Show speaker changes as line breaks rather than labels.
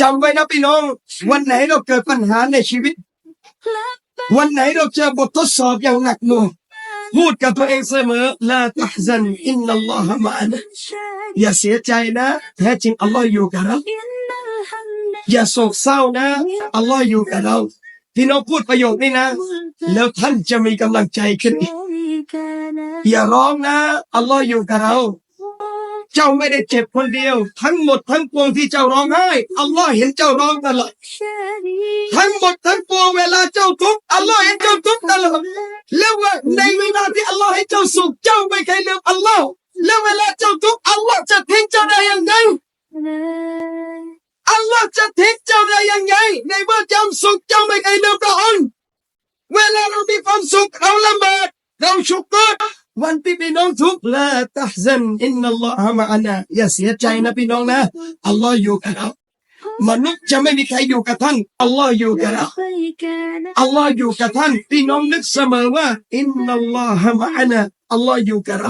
จำไว้นะพี่น้อง วันไหนเราเกิดปัญหาในชีวิต วันไหนเราเจอบททดสอบอย่างหนักหน่วงพูดกับตัวเองเสมอลาตะฮซันอินนัลลอฮะมานะอย่าเสียใจนะแท้จริงอัลลอฮ์อยู่กับเราอย่าโศกเศร้านะอัลลอฮ์อยู่กับเราพี่น้องพูดประโยคนี้นะ แล้วท่านจะมีกำลังใจขึ้นอีกอย่าร้องนะ อัลลอฮ์อยู่กับเรา เจ้าไม่ได้เจ็บคนเดียว ทั้งหมดทั้งปวงที่เจ้าร้องไห้อัลลอฮ์เห็นเจ้าร้องตลอดทั้งหมดทั้งปวงเวลาเจ้าทุกข์อัลลอฮ์เห็นเจ้าทุกข์ตลอดแล้วว่าในเวลาที่อัลลอฮ์ให้เจ้าสุขเจ้าไม่เคยลืมอัลลอฮ์แล้วเวลาเจ้าทุกข์อัลลอฮ์จะทิ้งเจ้าได้ยังไงอัลลอฮ์จะทิ้งเจ้าได้ยังไง ในเมื่อเจ้าสุขเจ้าไม่เคยลืมพระองค์เวลาเรามีความสุขเราละเมิดเราชุกร วันที่พี่น้องทุกข์ละตะฮซันอินนัลลอฮะมาอานะอย่าเสียใจนะพี่น้องนะอัลลอฮ์อยู่กับเรามนุษย์จะไม่มีใครอยู่กับท่านอัลลอฮ์อยู่กับเราอัลลอฮ์อยู่กับท่านพี่น้องนึกเสมอว่าอินนัลลอฮะมาอานะอัลลอฮ์อยู่กับเรา